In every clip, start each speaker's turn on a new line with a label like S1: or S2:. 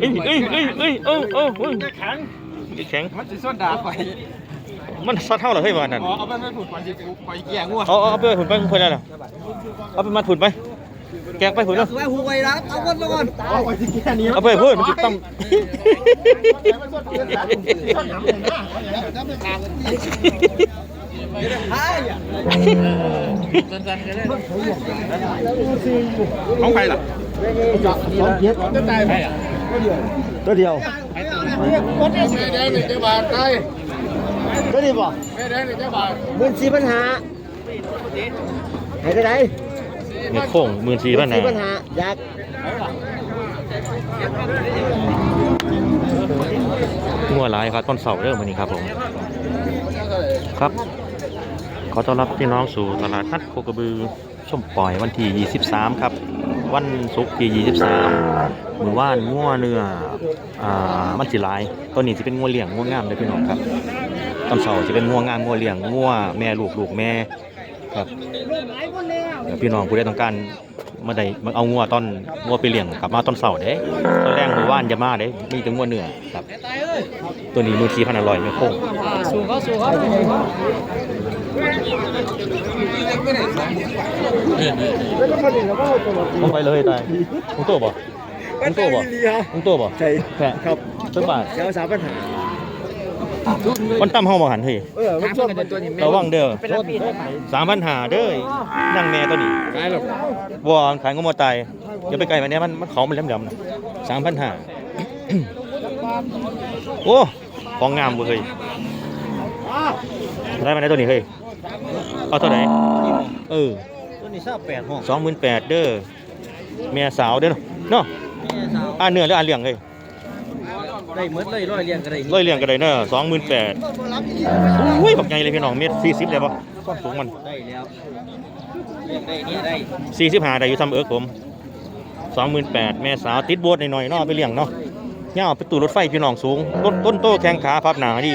S1: เอ้ยเอ้ยเอ้ยเอ้ยเอ้ยเอ้ยเอ้ย
S2: แข็ง
S1: แข็ง
S2: มันจะส้นดาไป
S1: มันซัดเท่าเหรอเฮ้ยวันนั้น
S2: อ๋อเอาไปไม่ผูดไปจิไปแย่งัว
S1: เอาเอาเอาไปผุนไปเพื่อนแล้วเอาไปมาผุนไปแกงไปผุนแล้ว
S3: ไปหูไว้รับเอาก่อนมาก่อน
S2: เอาไปที่แค่นี้
S1: เอาไปเพื่อนมันจะต้อง
S2: ของใครล่ะ
S3: ตัวเดียว
S2: แม่แดงหนึ่งเจ้าบาทใคร
S3: ตัวนี้บ่
S2: แม่แดงหนึ่งเจ้าบาท
S3: หมื่นสี่ปัญหาให้ได้ไหน
S1: เนี่ยโค้งหมื่นสี่พัน
S3: สี่ปัญ
S1: นะ
S3: หาอยาก
S1: งัวหลายครับต้นเสาเริ่มวันนี้ครับผมครับข อต้อนรับพี่น้องสู่ตลาดนัดโคกระบือช่มปล่อยวันที่ 23 ครับ วันศุกร์ที่ 23มือว่านงัวเนื้ออ่ามันสิลายตัวนี้จะเป็นงัวเลี้ยงงัวงามเลยพี่น้องครับต้นเสาจะเป็นงัวงามงัวเลี้ยงงัวแม่ลูกลูกแม่ครับเดี๋ยวพี่น้องผู้ใดต้องการ มาได้มาเอางัวตอนงัวไปเลี้ยงกลับมาตอนเสาร์เด้ตอนแรกมือว่านจะมาเด้มีแต่งัวเนื้อครับ ตัวนี้มือทีพันอร่อยไม่โค้ง
S3: สูงเขาสูงเขา
S1: ต้องไปเลยตายมึงตัวบ่มึงตัวบ่มึงตัวบ่
S3: ใช่
S1: แพะ
S3: ครับ
S1: สักบาท
S3: เดี๋ยวสามปัญหา
S1: มันตั้มเฮามาหันเฮ้ย
S3: เออมันชอบกันตัวนี้
S1: ระวังเด้อสามพันหาเด้อนั่งแม่ตัวนี้
S2: ใครหรอก
S1: วัวขายงมตายอย่าไปไกลมันเนี้ยมันมันเขามันแหลมๆนะสามพันหาโอ้ของงามเว้ยเฮ้ยได้มาได้ตัวนี้เฮ้ยเอาเท่าไหร่เออ
S3: ตัวนี้ทราบแปดห้อง
S1: สองหมื่นแปดเด้อเมียสาวเด้อเนาะอ่านเนื้อหรืออ่านเลี้ยงเลย
S3: ได้เมื่อเลยร้อยเรียงกันได้
S1: ร้อยเลี้ยงก็ได้เนอะสองหมื่นแปดอุ้ยบักใหญ่เลยพี่น้องเมตรสี่สิบเลยปะความสูงมัน
S3: ได้แล้วเรียงได้นี่ได้
S1: สี่สิบห้าได้อยู่ทำเอิร์กผมสองหมื่นแปดแม่สาวติดโบสหน่อยๆเนาะเอาไปเลี้ยงเนาะเนี่ยเอาไปตู้รถไฟพี่น้องสูง ต้นต้นโตแข้งขาพับหนาดี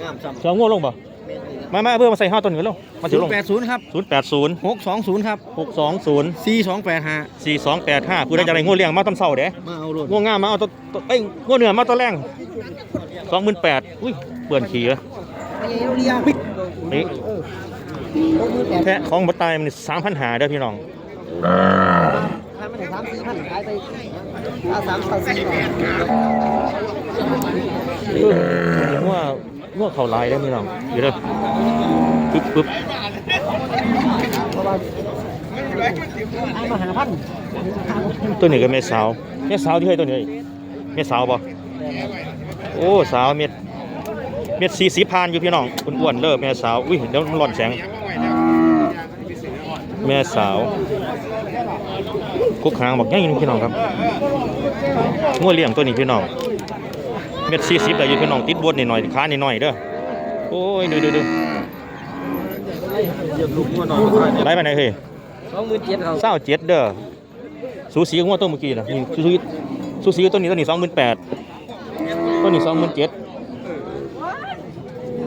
S3: งามซ้ำ
S1: สองง่วงลงปะ มามาเพื่อมาใส่ห้าต้นกันแล้วมาถึงลง
S3: แปดศูนย์ครับ
S1: ศูนย์แปดศูนย์
S3: หกสองศูนย์ครับ
S1: หกสองศูนย์
S3: สี่สองแปดห้า
S1: สี่สองแปดห้าผู้ใดจะได้ง่วงเลี้ยงมาต้นเสาเด้
S3: มาเอาโลด
S1: ง่วงงามมาเอาตัวตัวเอ้ยง่วงเหนือมาตัวแรงสองหมื่นแปดอุ้ยเปื่อนขี่เลย
S3: เรียง
S1: นี่แพะของบัตายมันสามพันหาเด้อพี่น้อง
S3: ถ้ามันสามสี่พันขายไปถ้าสามพันสี่
S1: ว่า ว่าเขาลายได้อพี่น้องเดี๋ยวเด้อปึ๊บปึ๊บ
S3: มาหาพัน
S1: ตัวนี้ก็เม็ดสาวเม็ดสาวที่เคยตัวนี้เม็ดสาวป่โอ้สาวเม็ดเม็ดสีสีพานอยู่พี่น้องอ้วนๆเด้อแม่สาวอุ้ยเดี๋ยวมันร้อนแสงแม่สาวกุกหางบอกง่ายพี่น้องครับงัวเลี้ยงตัวนี้พี่น้อง เม็ดสี่สิบแต่อยู่พี่น้องติดบดนิดหน่อยขานิดหน่อยเด้อโอ้ยดูดูดู
S2: เหยียบลูกงัวหน่อย
S1: ไล่ไปไหนเฮ้ย
S3: สองหมื่นเจ็ดเขา
S1: เศร้าเจ็ดเด้อสูสีกับงัวตัวเมื่อกี้นะนี่สูสีสูสีกับตัวนี้ตัวนี้สองหมื่นแปดตัวนี้สองหมื่นเจ็ด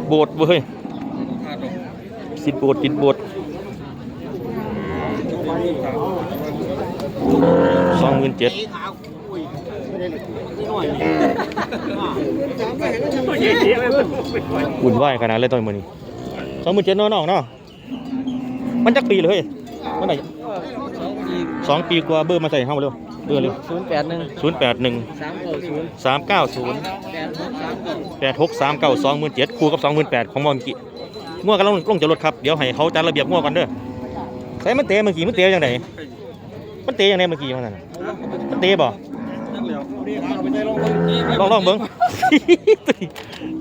S1: โบดเว้ยสิบโบดติดโบดสองหมื่นเจ็ด วุ่นวายขนาดเลยตอนมื้อนี้สองหมื่นเจ็ดเนาะน้องเนาะมันจักปีเลยเฮ้ยมันไหนสองปีกว่าเบอร์มาใส่เฮาเร็วเบอร์เร็ว
S3: ศูนย์แปดหนึ่ง
S1: ศูนย์แปดหนึ่ง
S3: สามเก้าศูนย์
S1: สามเก้าศูนย์
S3: แปดหกสามเก้า
S1: แปดหกสามเก้าสองหมื่นเจ็ดคู่กับสองหมื่นแปดของมอมกี้ง่วงกันลงลงจากรถครับเดี๋ยวให้เขาจัดระเบียบง่วงกันเด้อใส่มันเตะเมื่อกี้มันเตะยังไงมันเตะยังไงเมื่อกี้มันนั่นน่ะมันเตะบ่ ลองลองเบิ้ง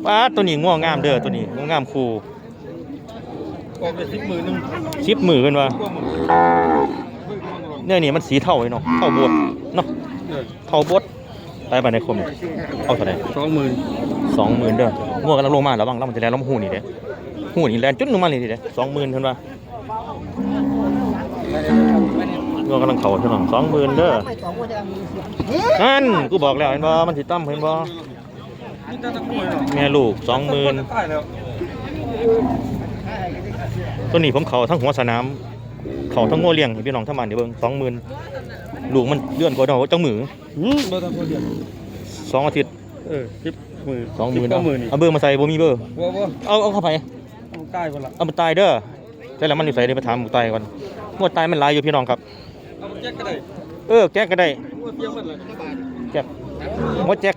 S1: ป้าตัวนี้ง่วงงามเด้อตัวนี้ง่วงงามคู่
S2: ออกไปสิบหมื่นหนึ่ง
S1: ชิปมือกันวะเนี่ยนี่มันสีเท่าไอ้เนาะเท่าบวชเนาะเท่าบวชไปไปในคมเอาเท่าไหร่
S2: สองหมื่น
S1: สองหมื่นเด้อง่วงกำลังลงมาแล้วบ้างแล้วมันจะแลนล้มหูนี่เด้หูนี่แลนจุดลงมาเลยทีเด้สองหมื่นเท่านั้นวะง่วงกำลังเข่าเท่านั้นสองหมื่นเด้อ นั่นกูบอกแล้วเห็นบ่มันสิตั้มเห็นบ่
S2: นี่ตั้งแต่ป่วยหรอ
S1: แม่ลูกสองหมื่น
S2: ตายแล้ว
S1: ตัวนี้ผมเข่าทั้งหัวสนามเขาทั้งงัวเลี้ยงให้พี่น้องทั้งบ้านเดี๋ยวเบิ่งสองหมื่นลูกมันเลื่อนกว่าดอกจังมือ
S2: หืมบ่ต้องคนเดียว
S1: สองอาทิตย์
S2: เออสิบหมื่น
S1: สองหมื่น
S2: สิบกว่าหมื่นนี่
S1: เอาเบอร์มาใส่บ่มีเบอร์
S2: ว่าว่า
S1: เอาเอาเข้าไป
S2: ต้องใต้คนละ
S1: เอามันตายเด้อแต่แล้วมันอยู่ใส่เดี๋ยวไปถามหมูตายก่อนงวดตายมันหลายอยู่พี่น้องครับ
S2: เอาแจ็คก็ได้
S1: เออแก๊กก็ได้
S2: ว่าเพียงมันเลย
S1: แก๊กงวดแจ็ค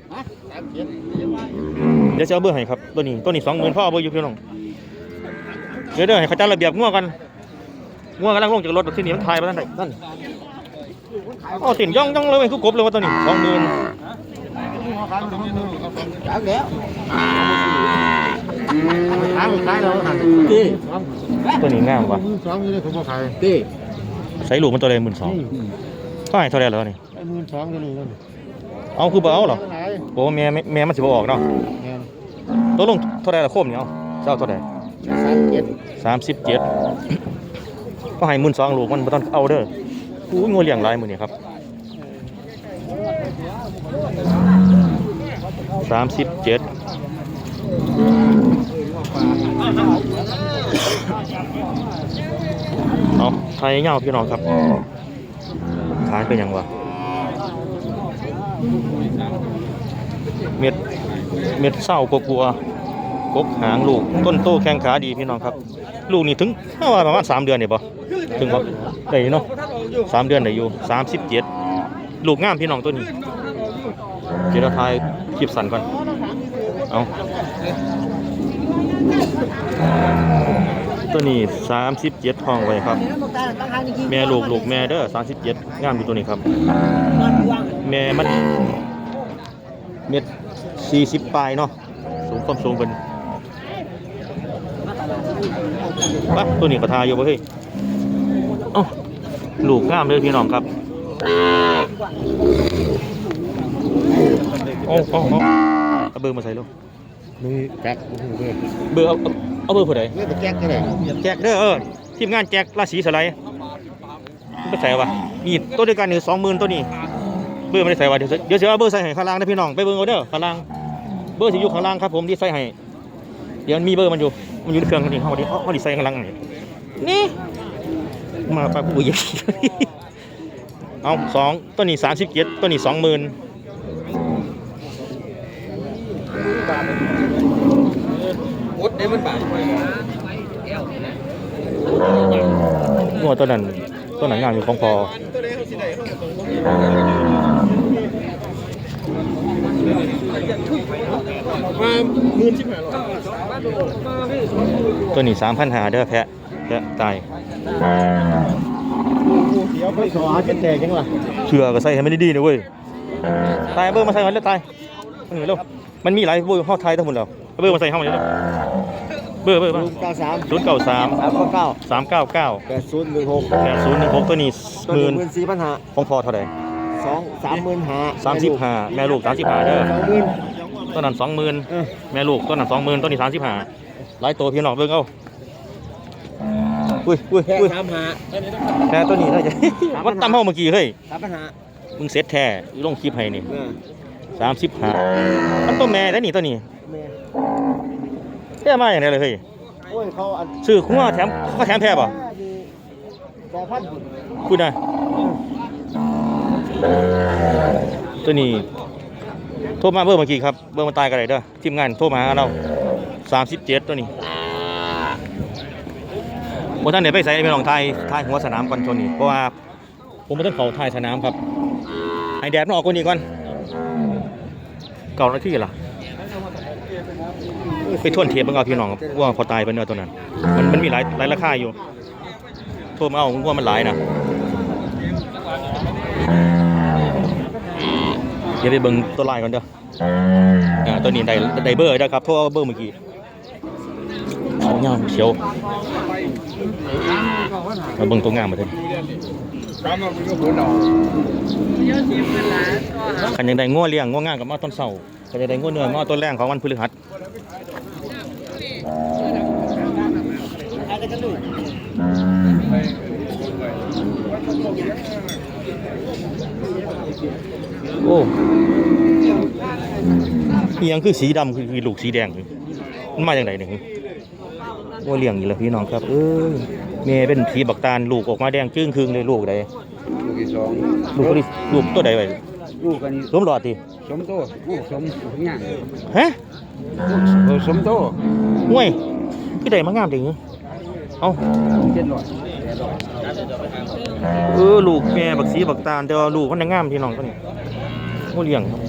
S1: เดี๋ยวจะเอาเบอร์ให้ครับตัวนี้ตัวนี้สองหมื่นพ่อเอาเบอร์อยู่พี่น้องเดี๋ยวเดี๋ยวให้เขาจัดระเบียบง่วงกันง่วงกำลังลงจากรถที่นี่มันทายไปนั่นไหนนั่นเอาติ่นย่องย่องเลยคือกบเลยว่าตัวนี้สองหมื่น
S3: จักแล้วขายขายเราหันตี
S1: ตัวนี้งามว่ะ
S3: สองอยู่ในขายตี
S1: ใส่ลูกมันตัวเลยหมื่นสอง เท่าไหร่เท่าไหร่แล้วนี่
S3: ไอ้หมื่นสองอยู่นี่นั่น
S1: เอาคือบ่เอาเหรอ
S3: ไหน
S1: โอ้แม่แม่แม่มันสิบ่ออกเนาะ
S3: เงิน
S1: ตัวลงเท่าไหร่ละโคมนี่เอาเจ้าเท่าไหร่
S3: สามเจ็ด
S1: สามสิบเจ็ดก็ให้หมื่นสองลูกมันบ่ต้องเอาเด้ออู้ยงัวเลี้ยงหลายมื้อนี้ครับสามสิบเจ็ดเอาไทยเงาพี่น้องครับขาย เป็นยังวะเม็ดเม็ดเศร้ากลัวกกหางลูกต้นโตแข้งขาดีพี่น้องครับ ลูกนี่ถึงน่าว่าประมาณสามเดือนเนี่ยปะถึงปะได้เนาะสามเดือนได้อยู่สามสิบเจ็ดลูกงามพี่น้องตัวนี้เดี๋ยวเราทายคลิปสั่นก่อนเอา ตัวนี้สามสิบเจ็ดทองไว้ครับ แม่ลูกลูกแม่เด้อสามสิบเจ็ดงามอยู่ตัวนี้ครับ แม่มันเม็ดสี่สิบปลายเนาะสูงความสูงเป็นปะตัวนี้ก็ทาอยู่บ่เฮ้ยเอ้าลูกงามเลยพี่น้องครับโอ้โอ้โอ้เอาเบอร์มาใส่ลูก
S3: นี่แจ็คเงิน
S1: เบอร์เอา เอาเอาเบอร์ผู้ใด
S3: เงินแจ็คก็ได้
S1: แจกเด้อเออทีมงานแจกราศีสไลด์ไปใส่วะนี่ตัวเดียวกันหนึ่งสองหมื่นตัวนี้ เบอร์ไม่ได้ใส่วะเดี๋ยวเดี๋ยวเสียเอาเบอร์ใส่ให้ข้างล่างนะพี่น้องไปเบอร์เอาเด้อข้างล่างเบอร์สิอยู่ข้างล่างครับผมที่ใส่ให้เดี๋ยวมันมีเบอร์มันอยู่มันอยู่ในเครื่องนี่เขาดิเขาดิใส่ข้างล่างนี่นี่มาปากผู้ใหญ่เอาสองตัวนี้สามสิบเจ็ดตัวนี้สองหมื่น
S2: อด ได้มันบาท
S1: งัวตัวนั้นตัวนั้นงามอยู่ของพอ
S2: ตัวเดียวสิได้มาหมื่นสิบห้าร้อย
S1: ตัวนี้สามพันหาเด้อแพะแพะตาย
S3: เดี๋ยวไปขอหาเจ็ดแตกยังล่ะ
S1: เชื่อก็ใส่ให้มันดีๆนะเว้ยตายเบอร์มาใส่ก่อนเร็วตายเออเร็วมันมีหลายเบอร์เข้าไทยทั้งหมดแล้ว เอาเบอร์มาใส่เข้ามาเลยเร็วเบอร์เบอร์
S3: ศูนย์เก้าสาม
S1: ศูนย์เก้าสาม
S3: สามเก้า
S1: สามเก้าเก้า
S3: แปดศูนย์หนึ่งหก
S1: แปดศูนย์หนึ่งหกตัวนี้
S3: ตัว
S1: ห
S3: ห
S1: มื่
S3: นึ่
S1: น
S3: งหมื่นสี่พันห้า
S1: ของพอเท่าไหร่
S3: สองสามหมื่นห้า
S1: สามสิบห้าแม่ลูกสามสิบห้าเด้อ
S3: สองหมื่น
S1: ตัวนั้นสองหมื่น
S3: เออ
S1: แม่ลูกตัวนั้นสองหมื่นตัวนี้สามสิบห้าหลายตัวพี่น้องเบิ่งเอาอุ้ยอุ้ย
S3: แค่
S1: อุ้ย
S3: สามห้า
S1: แค่ตัวนี้น่าจะมันตั้มห้องเมื่อกี้เฮ้ย
S3: สามพันห้า
S1: มึงเซ็ตแท้ลงคลิปให้นี่
S3: เออ
S1: สามสิบห้ามันตัวแม่ได้นี่ตัวนี้
S3: แม่
S1: แท้มาอย่างไรเลยเฮ้ย
S3: โอ้ยเขาอัน
S1: ซื้อคุ้มแถมเขาแถมแท้ป่ะ
S3: แปดพัน
S1: คุณนะตัวนี้โทรมาเบอร์เมื่อกี้ครับ เบอร์มันตายกันเลยเด้อทีมงานโทรมาหาเราสามสิบเจ็ดตัวนี้โมท่านเดี๋ยวไปใส่ไปลองทายทายหัวสนามก่อนชนนี้เพราะว่าผมไม่ต้องเขาทายสนามครับไอแดดมันออกกว่านี้ก่อนเก่าหน้าที่ล่ะ ไปท่วนเทียบเบิ่งเอาพี่น้องครับว่าพอตายไปเนื้อตัวนั้น มันมันมีหลายหลายราคาอยู่โทรมาเอาว่ามันหลายนะเดี๋ยวไปเบิ่งตัวลายก่อนเด้ออ่าตัวนี้ไดไดเบอร์เด้อครับโทรเอาเบอร์เมื่อกี้เอาเงาเขียวมาเบิ่งตัวงามมาเถอะ
S2: ตามมาเป็นก็ผลดอก
S1: คันยังได้ง้อเลี้ยงง้องามกับมาต้นเสาร์คันยังได้ง้อเนื้อง้อต้นแรงของวันพฤหัส โอ้เอียงคือสีดำคือคือลูกสีแดงมันมาจากไหนเนี่ยง้อเลี้ยงอยู่แล้วพี่น้องครับ เอ้ยแม่เป็นสีบักตาลลูกออกมาแดงจึ้งครึ่งเลยลูกใด
S3: ลูกที่สอง
S1: ลูกตัวนี้ลูกตัวใดไว้
S3: ลูกกัน
S1: สวมหลอดติ
S3: สมโตลูกสมทุกอย่าง
S1: ฮะ
S3: ลูกสมโต
S1: ห่วยคือได้มางามถึงเอ้า
S3: เจ็ดร้อยแปดร้อย
S1: เออลูกแม่บักสีบักตาลแต่ว่าลูกมันยังงามพี่น้องตัวนี้โอ้เลี้ยงครับ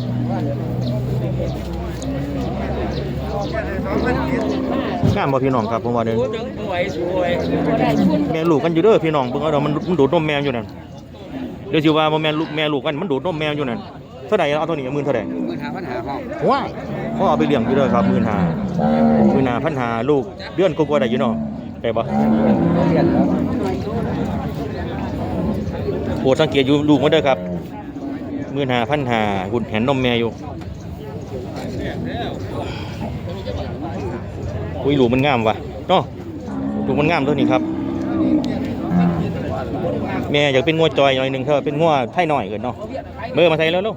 S1: งามบ่พี่น้องครับผมว่าเด้อแม่ลูกกันอยู่เด้อพี่น้องเบิ่งเอาเด้อมันมันดูดนมแมวอยู่นั่นเดี๋ยวสิว่าบ่แม่นลูกแม่ลูกกันมันดูดนมแมวอยู่นั่น เท่าไหร่เอาตัวนี้หมื่นเท่าไหร่
S3: หมื่นห้าพันห้าห้อง
S1: ว้ายพ่อเอาไปเลี้ยงอยู่เด้อครับหมื่นห้าหมื่นห้าพันห้าลูกเดือนกว่าๆได้อยู่เนาะได้บ่
S3: เรียนแล้ว
S1: โปรดสังเกตอยู่ลูกมันเด้อครับหมื่นห้าพันห้าหุ่นแหนนมแม่อยู่อุ้ยลูกมันงามว่ะเนาะลูกมันงามตัวนี้ครับแม่อยากเป็นงัวจอยหน่อยหนึงเถอะเป็นงัวไทยหน่อยเกินเนาะเบอร์มาไทยแล้วลูก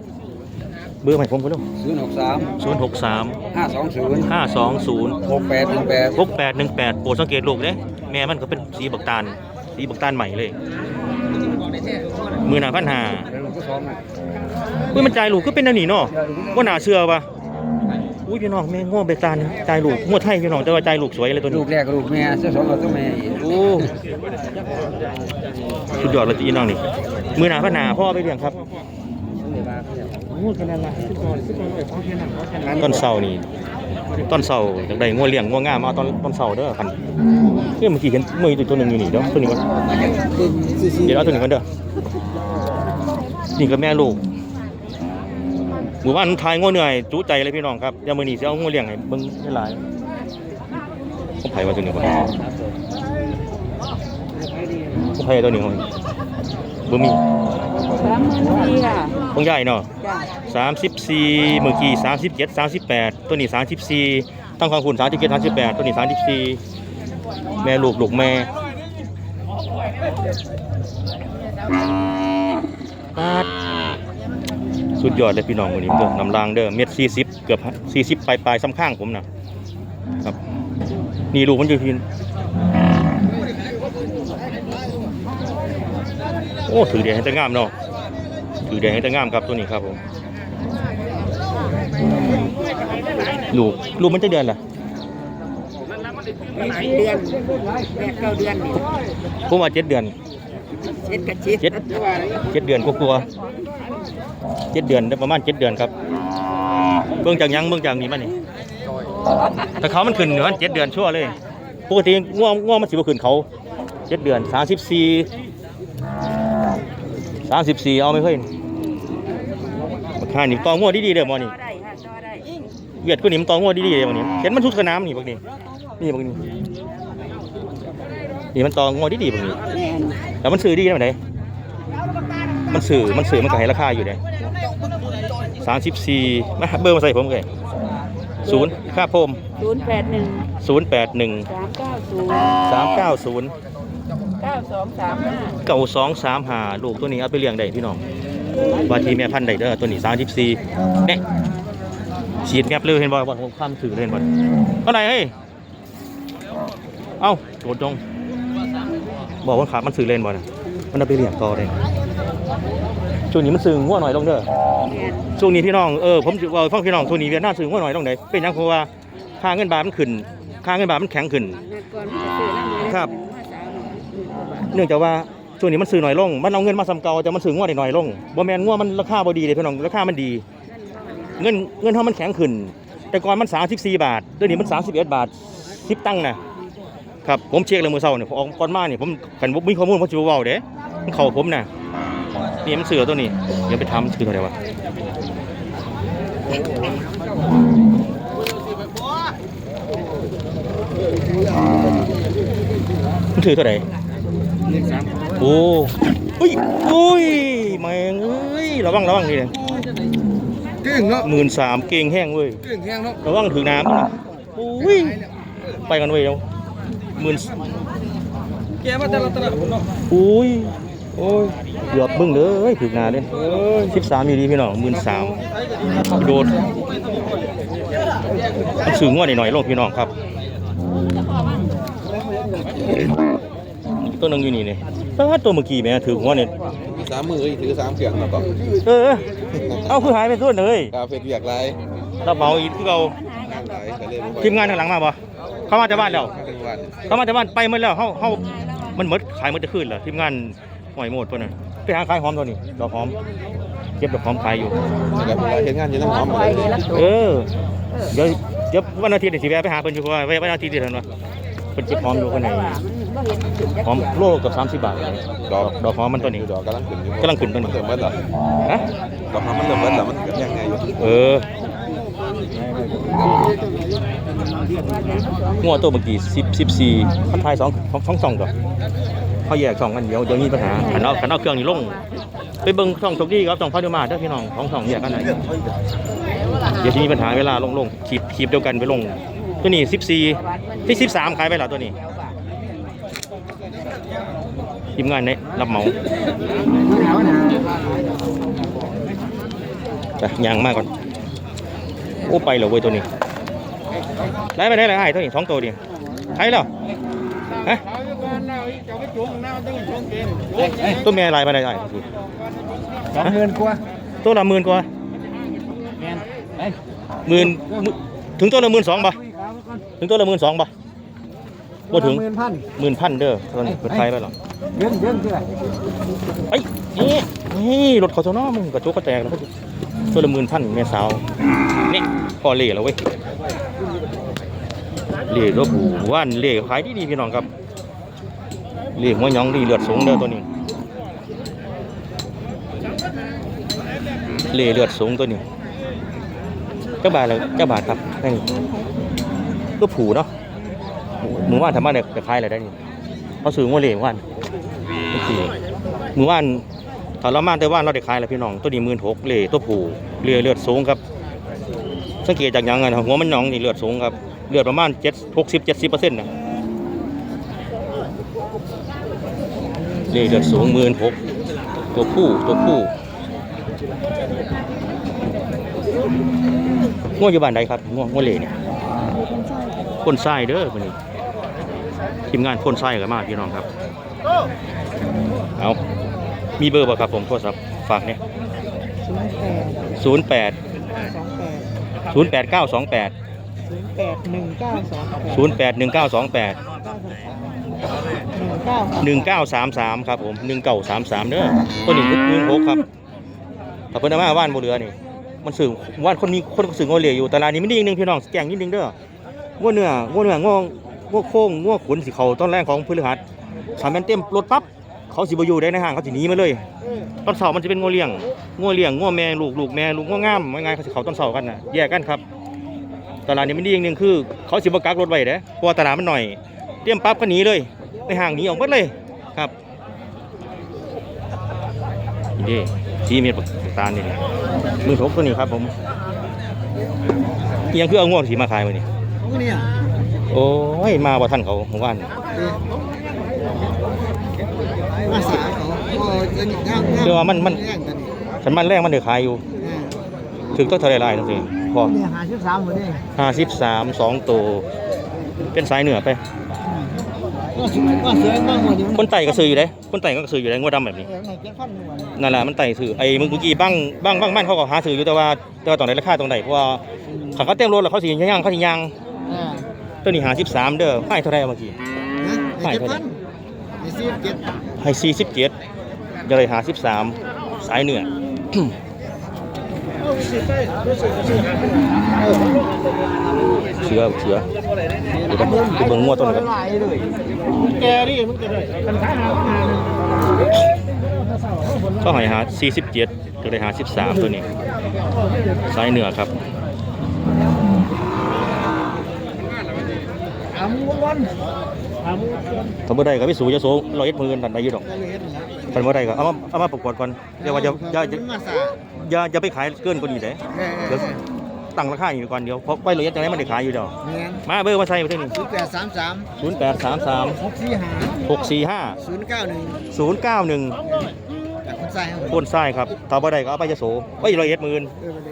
S1: เบอร์มาให้ผมกันลูก
S3: ศูนย์หกสาม
S1: ศูนย์หกสาม
S3: ห้าสองศูนย์
S1: ห้าสองศูนย์
S3: หกแปดหนึ่งแปด
S1: หกแปดหนึ่งแปดโปรดสังเกตลูกเด้แม่มันก็เป็นสีบักตาลสีบักตาลใหม่เลยมือหนาพันหา
S3: แล้วลูกที่สองอะ
S1: อุ้ยมันจ่ายลูกก็เป็นอันนี้เนาะว่าหนาเชื่อปะอุ้ยพี่น้องแม่ง้อเบกตาลจ่ายลูกงวดไทยพี่น้องแต่ว่าจ่ายลูกสวยเลยตัว
S3: ลู
S1: นี้
S3: กแรกกับลูกแม่เสื้อสองกับตัวแม่อีก
S1: โอ้สุดยอดเลยจีน้องนี่มือหนาพันหาพ่อเอาไปเลี้ยงครับ ต้นเสานี่ต้นเสาจากใดงัวเลี้ยงงัวงามเอาตอนต้นเสาเด้อคันเอ้ยเมื่อกี้เห็นมือตัวหนึ่งอยู่นี่เด้อตัวนี้ก่อนเดี๋ยวเอาตัวนี้ก่อนเด้อนี่ก็แม่ลูกหมู่บ้านทายง้อเหนื่อยจูใจเลยพี่น้องครับเดี๋ยวมือนี้สิเอาง้อเลี้ยงให้เบิ่งให้หลายผมไผมาตัวนี้ก่อนผมไผตัวนี้ก่อนบ่มี
S4: สามหมื่นสี่ค่ะ
S1: ของใหญ่เนาะ
S4: จ้ะ
S1: สามสิบสี่เมื่อกี้สามสิบเจ็ดสามสิบแปดตัวนี้สามสิบสี่ตั้งความคุณสามสิบเจ็ดสามสิบแปดตัวนี้สามสิบสี่แม่ลูกลูกแม่ปาดสุดยอดเลยพี่น้องวันนี้เด้อนำรางเด้อเม็ดสี่สิบเกือบสี่สิบปลายปลายๆซ้ำข้างผมนะครับ นี่ลูกมันอยู่ที่โอ้ถือแดงให้แตะงามเนาะ ถือแดงให้แตะงามครับตัวนี้ครับผมลูกลูกมันจะเดือนละ
S4: มีเดือนแปดเก้าเดือนนี่
S1: ผมว่าเจ็ดเดือน
S4: เช็ดกระชิด
S1: เจ็ดเจ็ดเดือนกลัวาๆเจ็ดเดือนได้ประมาณเจ็ดเดือนครับเบื้องจากหยังเบื้องจากนี้มานี่แต่เขามันขึ้นเหนือเจ็ดเดือนชั่วเลยปกติง่วงง่วงมันสิบขึ้นเขาเจ็ดเดือนสามสิบสี่สามสิบสี่เอาไม่เคย ข้านี่ตองง่วดีๆเด้อหมอนี่
S4: ต่อได้ค่ะต่อได้
S1: เวียดก็นี่มันตองง่วดีๆเด้อหมอนี่เห็นมันทุกสนามนี่บักนี่นี่บักนี่นี่มันตองง่วดีๆบักนี่
S4: แม่น
S1: แต่มันสื่อดีนะมันไหนมันสื่อมันสื่อมันก็ให้ราคาอยู่เลยสามสิบสี่มาเบอร์มาใส่ผมเลยศูนย์ค่าพม
S4: ศูนย์แปดหนึ่ง
S1: ศูนย์แปดหนึ่ง
S4: สามเก้าศูนย์
S1: สามเก้าศูนย์
S4: เก้าสองสามห้า
S1: เก้าสองสามหาลูกตัวนี้เอาไปเลี้ยงได้พี่น้อง บาทีแม่พันธุ์ไดเด้อตัวนี้สามสิบสี่เนี่ยฉีดแงบเลยเห็นบ่บ่ผมความถือเลยเห็นบ่เท่าไหร่เฮ้ยเอ้าโดดจงบอกว่าขามันสื่อเลนบ่นะมันเอาไปเลี้ยงต่อเลยช่วงนี้มันสื่อง่วหน่อยลงเด้อช่วงนี้พี่น้อง เออ ผมว่าฟังพี่น้องช่วงนี้เวียดนามซื้อหัวหน่อยตรงไหนเป็นยังเพราะว่าค่าเงินบาทมันขึ้น ค่าเงินบาทมันแข็งขึ้น
S4: เมื่อก่อน
S1: ครับ เนื่องจากว่า ช่วงนี้มันซื้อหน่อยลง มันเอาเงินมาซ้ำเก่าแต่มันซื้อหัวได้หน่อยลงบ่แมนหัวมันราคาบ่ดีเลยพี่น้องราคามันดี เงินเงินเฮามันแข็งขึ้น แต่ก่อนมัน34บาทเดี๋ยวนี้มัน31บาท10ตังค์นะครับผมเช็คเลยมือเช้าเนี่ยผมออกก่อนมาเนี่ยผมคันบ่มีข้อมูลผมสิบ่เว้าเด้มันเข้าผมน่ะนี่มันซื้อตัวนี้เดี๋ยวไปทำซื้อเท่าไหร่วะมันถือเท่าไหร่ โอ้อุ้ยอุ้ยแม่งเอ้ยระวังระวังนี่เลย
S2: กึ่งเนาะ
S1: หมื่นสามเก่งแห้งเว้ย
S2: กึ่งแห้งเนาะ
S1: ระวังถือน้ำนะอุ้ยไปกันเว้ยเนาะหมื่น
S2: แกมาแต่ละตลาดผมเนาะ
S1: อุ้ยโอ้ยเกือบบึ้งเลยถือนาเลยสิบสามอยู่ดีพี่น้องหมื่นสามโดดมันสูงกว่าหน่อยๆลงพี่น้องครับ ตัวหนึงอยู่นี่นี่แต่ว่าตัวเมื่อกี้แม่ถือหัวเนี่ย
S2: สามมือถือสามเสียงแล้วก็
S1: เออ เอาคือหายไปส่วนเลย
S2: กาเฟดเวียกไร
S1: รับเหมาอีกคือเรา
S2: ไรก็เลย
S1: ทีมงานทางหลังมาบ่เขามาจากบ้านแล้ว
S2: มาถึงวัน
S1: เขามาจากบ้านไปหมดแล้วเขาเขามันหมดขายหมดจะขึ้นเหรอทีมงานหอยหมดเพิ่นน่ะไปหาขายหอมตัวนี้ดอกหอม เก็บดอกหอมขายอยู่
S2: แล้วก็เห็นงานอยู่น้ำหอมหมดเลย
S1: เออ เดี๋ยวเดี๋ยววันอาทิตย์นี่สิแวะไปหาเพิ่นอยู่เพราะว่าวันอาทิตย์เดือนว่าเพิ่นเก็บหอมอยู่ข้างใน หอมโลกับ30บาทเลยดอกดอกหอมมันตัวนี้
S2: ดอกกำลังขึ้นอยู่
S1: กำลังขึ้นตัวนี้
S2: มันเริ่มเบิดแล้ว
S1: ฮะ
S2: ดอกมันเริ่มเบิดแล้วมันยังไงอยู่
S1: เอองัวตัวเมื่อกี้10 14พันทายสองสองสองตัวเขาแยกสองกันเดี๋ยวเดี๋ยวมีปัญหาขันเอาขันเอาเครื่องนี้ลงไปเบิ่งช่องโชคดีครับช่องพานุมาเด้อพี่น้องของช่องแยกกันไหนเดี๋ยวจะมีปัญหาเวลาลงลงขีดขีดเดียวกันไปลงตัวนี้14ที่13ขายไปแล้วตัวนี้ ทีมงานในรับเหมาไปยางมากก่อน โอ้ไปแล้วเว้ยตัวนี้ไล่ไปได้แล้วไอ้ตัวนี้สองตัวเดียวใช่แล้วฮะตัวแม่ไล่ไปได้ไอ้
S3: สองหมื่นกว่า
S1: ตัวละหมื่นกว่า
S3: แมนไป
S1: หมื่นถึงตัวละหมื่นสองป่ะถึงตัวละหมื่นสองป่ะ บ่ถึง
S3: หมื่นพัน
S1: หมื่นพันเด้อตัวนี้เปิดไฟไปหรอ
S3: เดือนเดือนเท่าไหร่
S1: ไอ้ยนี่นี่รถเขาตัวน้อมึงกระจกกระแตกแล้วตัวละหมื่นพันแม่สาวนี่พอเล่แล้วเว้ยเล่รถบูว่านเล่ขายดีดีๆพี่น้องครับเล่หัวหยองดีเลือดสูงเด้อตัวนี้เล่เลือดสูงตัวนี้เจ้าบาทเลยเจ้าบาทครับนี่ก็ผูเนาะ หมู่บ้านทำบ้านเนี่ยจะขายอะไรได้นี่เขาซื้องัวเล่ว่านโอเคมือว่านถ้าเรามาแต่ว่านเราได้ขายแล้วพี่น้องตัวนี้มื่นหกเลยตัวผู้เลือดเลือดสูงครับ สังเกตจากยังไงหัวมันหนองนี่เลือดสูงครับเลือดประมาณเจ็ดหกสิบเจ็ดสิบเปอร์เซ็นต์นะเลือดเลือดสูงมื่นหกตัวผู้ตัวผู้ง่วงอยู่บ้านใดครับง่วงง่วงเหล่เนี่ยคนไส้เด้อวันนี้ ทีมงานคนไส้กันมากพี่น้องครับ เอามีเบอร์ป่ะครับผมโทรศัพท์ฝากเนี่ย
S3: ศูนย์แปด
S1: ศูนย์แปด
S3: สองแปด
S1: ศูนย์แปดเก้าสองแปด
S3: ศูนย์แปดหนึ่งเก้าสองแปด
S1: ศูนย์แปดหนึ่งเก้าสองแปด
S3: หนึ่งเก้า
S1: หนึ่งเก้าสามสามครับผมหนึ่งเก้าสามสามเด้อตัวหนึ่งหนึ่งหกครับถ้าเพิ่นเอามาว่านบ่เหลือนี่ มันสื่อว่านคนมีคนสื่องัวเหลี่ยอยู่แต่ร้านนี้ไม่ได้ยิงหนึงพี่น้องแกงนิดนึงเด้องัวเนื้องัวเนื้องว งัวโค้งงัวขุนสิเขาต้นแรกของพฤหัสสามแมนเต็มรถปั๊บเขาสิบอยู่ได้ในห้างเขาสิหนีมาเลยตอนเสามันจะเป็นงัวเลี้ยงงัวเลี้ยงงัวแม่ลูกลูกแม่ลูกงัวงามว่าไงเขาสิเขาตอนเสากันนะแยกกันครับตลาดนี้ไม่ดีอย่างหนึ่งคือเขาสิบกักรถไว้เด้เพราะว่าตลาดมันหน่อยเตรียมปั๊บก็หนีเลยในห้างหนีออกหมดเลยครับนี่เดิสีเม็ดปตาลนี่มือทกตัวนี้ครับผมยังคือเอาง่วงสีมาขายมานี่
S3: เนี่ย
S1: โอ้ยมาบ่ทันเขาหมู่บ้าน
S3: มาสาเขาโอ้ยยังยัง
S1: เดี๋ยวว่ามันมัน
S3: แย่งกันนี่
S1: ฉันมันแรกมันเดือขายอยู่
S3: อ่า
S1: ถึงต้องเท่าไรๆนั่นสิพอ
S3: เนี่ยหาสิบสามหมดเลย
S1: ห้าสิบสามสองตัวเป็นสายเหนือไป
S3: ก็สวยก็สวยมากหมดนี่
S1: คนไต่ก็ซื้ออยู่เลยคนไต่ก็ซื้ออยู่เลยงวดดำแบบนี้
S3: เออไหนเจ็ดพันหมดนี่
S1: นั่นแหละมันไต่ซื้อไอ้เมื่อกี้บ้างบ้างบ้างบ้านเขาก็หาซื้ออยู่แต่ว่าแต่ว่าตรงไหนราคาตรงไหนเพราะว่าเขาเขาเต็มรถแล้วเขาสีย่างเขาสีย่าง
S3: อ่า
S1: ตัวนี้หาสิบสามเด้อให้เท่าไหรเมื่อกี้
S3: นะไหนเจ็ดพันไอ้สิบเจ็ด
S1: ให้สี่สิบเจ็ดเดี๋ยวเลยหาสิบสามสายเหนือเสือเสือเดี๋ยวกันเดี๋ยวเบิ่งงวดต้นนี้กัน
S3: หลายเลย
S2: แกนี่มันจะได้
S3: กันขายหาหาเลย
S1: ก็ให้หาสี่สิบเจ็ดจะได้หาสิบสามตัวนี้สายเหนือครับ
S3: อามูวันอามูวัน
S1: ถ้าบ่ได้ก็ไปสู่จะโซร้อยเอ็ดหมื่นทันได้อยี่ดอก
S3: ได้เลยเห็นแล้ว
S1: คันบ่ได้ก็เอามาเอามาประกวดก่อนเดี๋ยวว่าจะอย่าอย่า
S3: มาสา
S1: อย่าอย่าไปขายเกินกว่านี้เด้
S3: เออเอ
S1: เดี๋ยว
S3: อ
S1: ตั้งราคาอยู่ก่อนเดี๋ยวเพราะไปร้อยเอ็ดจังไดมันได้ขายอยู่เดี๋ยว
S3: เนียน
S1: มาเบอร์มาใส่ไปเท่านี้
S3: ศูนย์แปดสามสาม
S1: ศูนย์แปดสามสาม
S3: หกสี่ห้า
S1: หกสี่ห้า
S3: ศูนย์เก้าหนึ่ง
S1: ศูนย์เก้าหนึ่ง
S3: จากคนใส่ครับ
S1: โคนทรายครับถ้าบ่ได้ก็เอาไปจะโสไปร้อยเอ็ดหมื่น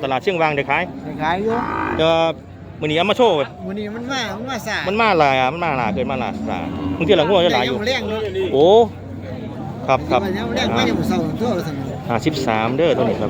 S1: ตลาดเชียงวางได้ขาย
S3: ขายอยู่
S1: จะ มื้อนี้เอามาโชว์
S3: วันนี้มันมา มันมาสา
S1: มันมาหลายอะมันมาหลายเกินมาหลายหลายบางทีเราง่วงจะหลายอยู่
S3: แรงเนาะ
S1: โอ้ครับครับ
S3: มันยังแรงมาอยู่เศร้าทั่วสนุก
S1: อ่าสิบสามเด้อตัวนี้ครับ